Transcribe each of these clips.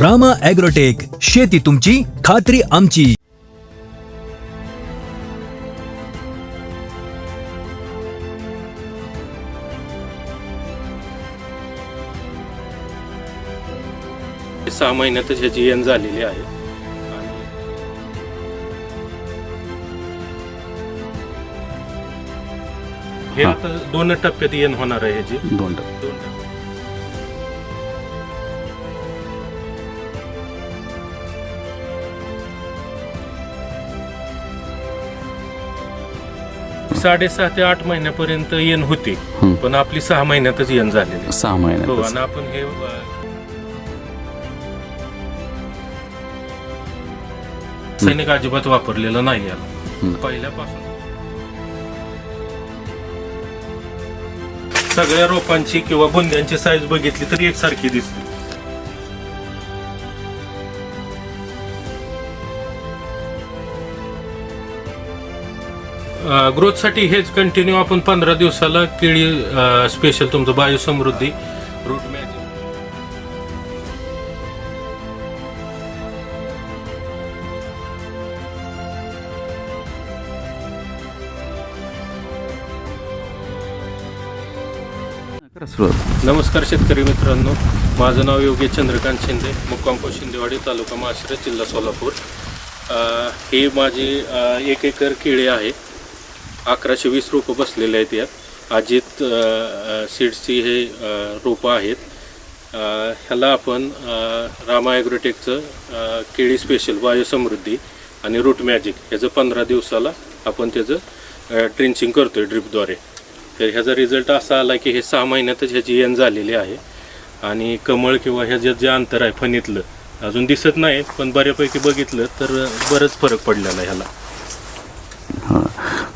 Rama agrotech शेती तुमची खात्री आमची. सहा महिन्यातच ह्याची येण झालेली आहे. हे. आता दोन टप्प्यात येण होणार आहे ह्याची. दोन टक्के दोन टप्प्यात. साडेसहा ते आठ महिन्यापर्यंत येण होती. पण आपली सहा महिन्यातच येण झालेली आहे. सहा हो महिन्यात आणि आपण हे अ, सैनिक अजिबात वापरलेलं नाही याला. पहिल्यापासून सगळ्या रोपांची किंवा बुंद्यांची साईज बघितली तर एकसारखी दिसते ग्रोथसाठी हेच कंटिन्यू आपण पंधरा दिवसाला केळी स्पेशल तुमचं बायो समृद्धी रूट मॅच नमस्कार शेतकरी मित्रांनो. माझं नाव योगेश चंद्रकांत शिंदे मुक्कामको शिंदेवाडी तालुका माळशिरस जिल्हा सोलापूर. ही माझी एक एकर केळी आहे. अकराशे वीस रोपं बसलेले आहेत यात. अजित सीड्सची हे रोपं आहेत. ह्याला आपण रामा ॲग्रोटेकचं केळी स्पेशल वायुसमृद्धी आणि रूट मॅजिक ह्याचं पंधरा दिवसाला आपण त्याचं ट्रिंचिंग आहे ड्रिपद्वारे तर ह्याचा रिझल्ट असा आला की हे सहा महिन्यातच ह्याची येण झालेली आहे. आणि कमळ किंवा ह्याच्यात जे अंतर आहे फणीतलं अजून दिसत नाही पण बऱ्यापैकी बघितलं तर बरंच फरक पडलेला आहे ह्याला.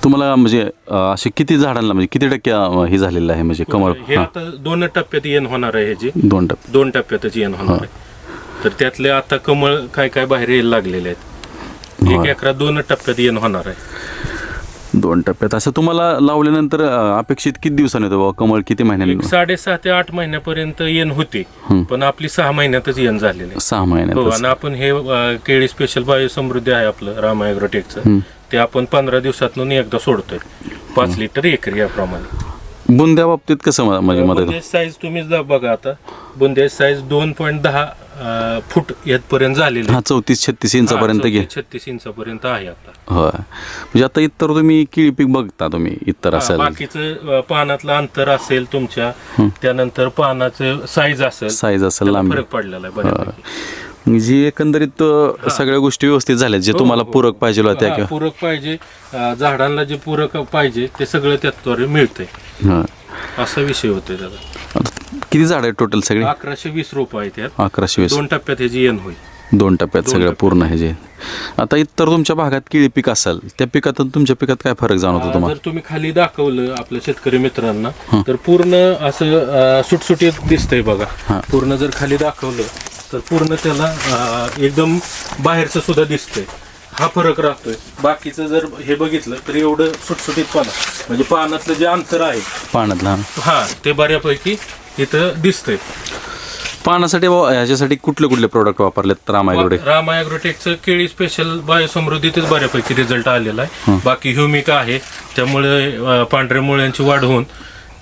तुम्हाला म्हणजे असे किती झाडांना म्हणजे किती टक्के हे झालेलं आहे म्हणजे कमळ? हे हां. आता दोन टप्प्यात येण होणार आहे ह्याची. दोन टप्पे. दोन टप्प्यातच येण होणार आहे. तर त्यातले आता कमळ काय काय बाहेर यायला लागलेले आहेत. एक. एकरा दोन टप्प्यात येण होणार आहे. दोन टप्प्यात. असं तुम्हाला लावल्यानंतर अं, अपेक्षित किती दिवसांनी येतो बाबा कमळ? किती महिन्यांनी? एक साडेसहा ते आठ महिन्यापर्यंत येण होती. हं. पण आपली सहा महिन्यातच येण झालेली आहे. सहा हो महिन्यात आणि आपण हे अ, केळी स्पेशल बायो समृद्धी आहे आपलं रामा ॲग्रोटेकचं. ते आपण पंधरा दिवसातून एकदा सोडतोय. पाच लिटर एकरी याप्रमाणे. बुंद्या बाबतीत कसं म्हणजे मदत? बुंदेज साईज तुम्ही बघा आता. बुंदेज साईज दोन पॉईंट दहा फूट येतपर्यंत झालेली हा चौतीस छत्तीस इंचापर्यंत घे. छत्तीस इंचापर्यंत आहे आता. होय. म्हणजे आता इतर तुम्ही केळी पीक बघता तुम्ही इतर हा, असेल. बाकीचं अ, पानातलं अंतर असेल तुमच्या त्यानंतर पानाचं साईज असेल साईज असेल त्याला लांबी. फरक पडलेला आहे बऱ्यापैकी. जी एकंदरीत अं, सगळ्या गोष्टी व्यवस्थित झाल्या जे तुम्हाला हो, हो. पूरक पाहिजे होत्या हा, किंवा पूरक पाहिजे अ, झाडांना जे पूरक पाहिजे ते सगळं त्याद्वारे मिळतंय. हां. असा विषय होतोय त्याचा. आता किती झाड आहेत टोटल सगळे? अकराशे वीस रोप आहेत यात. अकराशे वीस. दोन टप्प्यात ह्याची येण होईल. दोन टप्प्यात सगळं. पूर्ण हे जे आता इतर तुमच्या भागात केळी पीक असेल त्या पिकातून तुमच्या पिकात काय फरक जाणवतो जर तुम्हाला? तुम्ही खाली दाखवलं आपल्या शेतकरी मित्रांना तर पूर्ण असं अ, सुटसुटीत दिसतंय बघा. हा. पूर्ण जर खाली दाखवलं तर पूर्ण त्याला अ, एकदम बाहेरचं सुद्धा दिसतंय. हा फरक राहतोय. बाकीचं जर हे बघितलं तर एवढं सुटसुटीत पाना. म्हणजे पानातलं जे अंतर आहे पाण्यातला हा. ते बऱ्यापैकी इथं दिसतंय. पाण्यासाठी बुवा ह्याच्यासाठी कुठले कुठले प्रोडक्ट वापरलेत रामायगडे राम ॲग्रोटेकचं केळी स्पेशल बायोसमृद्धीतच बऱ्यापैकी रिझल्ट आलेला आहे. बाकी ह्युमिक आहे. त्यामुळे अं, पांढऱ्या मुळ्यांची वाढ होऊन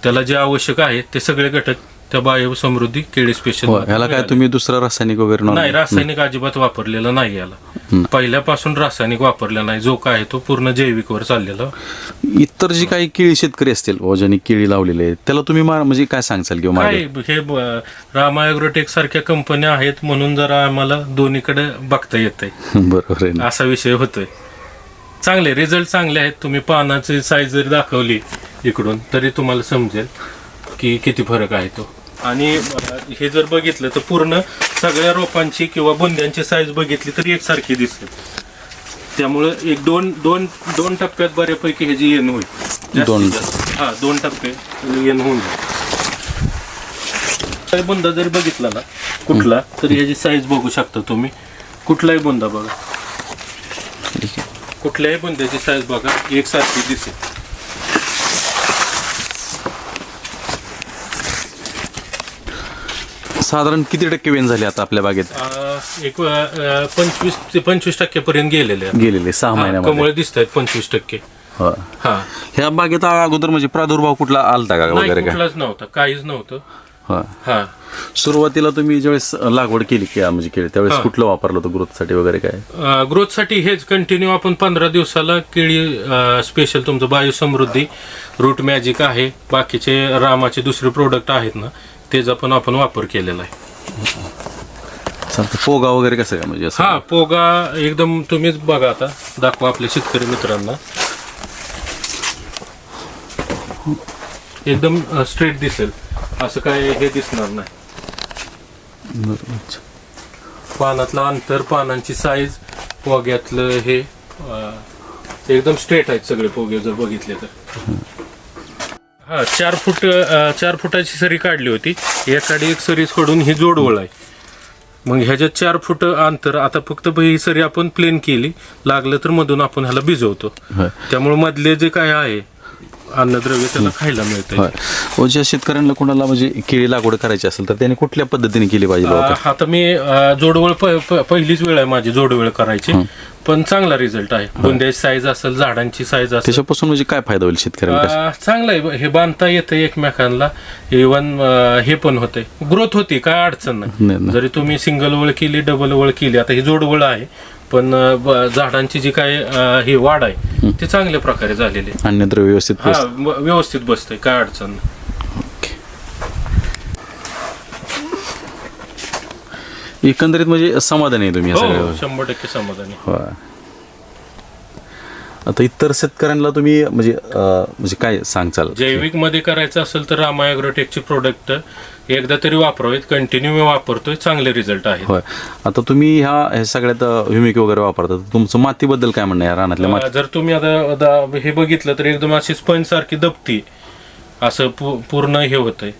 त्याला जे आवश्यक आहे ते सगळे घटक त्या बायोसमृद्धी केळी स्पेशल ह्याला काय तुम्ही दुसरं रासायनिक वगैरे नाही? रासायनिक अजिबात वापरलेलं नाही याला. पहिल्यापासून रासायनिक वापरलेला नाही. जो काय आहे तो पूर्ण जैविकवर चाललेला. इतर जी काही केळी शेतकरी असतील ज्यांनी केळी लावलेली त्याला तुम्ही म्हणजे काय सांगचाल किंवा हे ब- रामा ॲग्रोटेक सारख्या कंपन्या आहेत म्हणून जरा आम्हाला दोन्हीकडे बघता येत बरोबर असा विषय होतोय. चांगले रिझल्ट चांगले आहेत. तुम्ही पानाची साईज जरी दाखवली इकडून तरी तुम्हाला समजेल की किती फरक आहे तो. आणि हे जर बघितलं तर पूर्ण सगळ्या रोपांची किंवा बुंद्यांची साईज बघितली तरी एकसारखी दिसते. त्यामुळं एक दोन दोन दोन टप्प्यात बऱ्यापैकी ह्याची येण होईल. दोन. हा दोन टप्पे येण होऊन जाईल. बुंदा जरी बघितला ना कुठला तरी ह्याची साईज बघू शकता तुम्ही. कुठलाही बुंदा बघा. कुठल्याही बुंद्याची साईज बघा एकसारखी दिसेल. साधारण किती टक्के वेन झाली आता आपल्या बागेत? अं, एक अं, पंचवीस ते पंचवीस टक्क्यापर्यंत गेलेले आहेत. गेलेले सहा हा, महिन्यामध्ये. कमळ दिसत आहेत पंचवीस टक्के. हो. हा. ह्या बागेत अगोदर म्हणजे प्रादुर्भाव कुठला आलता का नाही वगैरे कुठलाच नव्हतं काहीच नव्हतं. हो. हा. सुरुवातीला तुम्ही ज्यावेळेस लागवड केली की म्हणजे केली त्यावेळेस कुठलं वापरलं होतं ग्रोथसाठी वगैरे काय? ग्रोथसाठी हेच कंटिन्यू आपण पंधरा दिवसाला केळी स्पेशल तुमचं बायो समृद्धी रूट मॅजिक आहे. बाकीचे रामाचे दुसरे प्रोडक्ट आहेत ना तेच पण आपण वापर केलेला आहे. चालतं पोगा वगैरे कसं काय म्हणजे असं हा पोगा एकदम तुम्हीच बघा आता. दाखवा आपल्या शेतकरी मित्रांना. एकदम स्ट्रेट दिसेल. असं काय हे दिसणार नाही. अच्छा. पानातलं अंतर पानांची साईज पोग्यातलं हे अं, एकदम स्ट्रेट आहेत सगळे पोगे जर बघितले तर. हा चार फूट अं, चार फुटाची सरी काढली होती. एकाडी एक सरी सोडून ही जोडवळ आहे मग ह्याच्यात चार फूट अंतर आता फक्त ही सरी आपण प्लेन केली. लागलं तर मधून आपण ह्याला भिजवतो. होय. त्यामुळे मधले जे काय आहे अन्नद्रव्य त्याला खायला होय. व ज्या शेतकऱ्यांना कोणाला म्हणजे केळी लागवड करायची असेल तर त्यांनी कुठल्या पद्धतीने केली पाहिजे बाबा? आता मी अं, जोडवळ प- प- पहिलीच वेळ आहे माझी जोडवळ करायची. पण चांगला रिझल्ट आहे. बुंद्याची साईज असेल झाडांची साईज असेल. त्याच्यापासून म्हणजे काय फायदा होईल शेतकऱ्यांना? अं, चांगलं आहे. हे बांधता येतं एकमेकांना. इवन हे पण होते ग्रोथ होती काय अडचण नाही, नाही नाही. जरी तुम्ही सिंगल वळ केली डबल वळ केली आता ही जोडवळ आहे. पण ब- झाडांची जी काय अं, ही वाढ आहे ती चांगल्या प्रकारे झालेली आहे. अन्नद्रव्य व्यवस्थित हा व्यवस्थित बसतंय काय अडचण नाही ओके. एकंदरीत म्हणजे समाधानी आहे तुम्ही या हो सगळ्या शंभर टक्के समाधानी होय. आता इतर शेतकऱ्यांना तुम्ही म्हणजे अं, म्हणजे काय सांगचाल? जैविकमध्ये करायचं असेल तर रामा ॲग्रोटेकचे प्रोडक्ट एकदा तरी वापरावेत कंटिन्यू मी वापरतोय चांगले रिझल्ट आहेत. होय. आता तुम्ही ह्या ह्या सगळ्यात ह्युमिक वगैरे वापरता तर तुमचं मातीबद्दल काय म्हणणं आहे या रानातल्या माती अं, जर तुम्ही आता आता हे बघितलं तर एकदम अशी स्पंज सारखी दबती. असं पू- पूर्ण हे होतंय.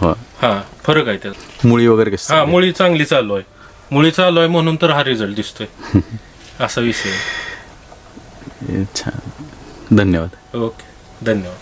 होय. हा फरक आहे त्यात मुळी वगैरे कशी हा मुळी चांगली चालू आहे. मुळी चालू आहे म्हणून तर हा रिझल्ट दिसतोय. असा विषय आहे. छान. धन्यवाद. ओके. धन्यवाद.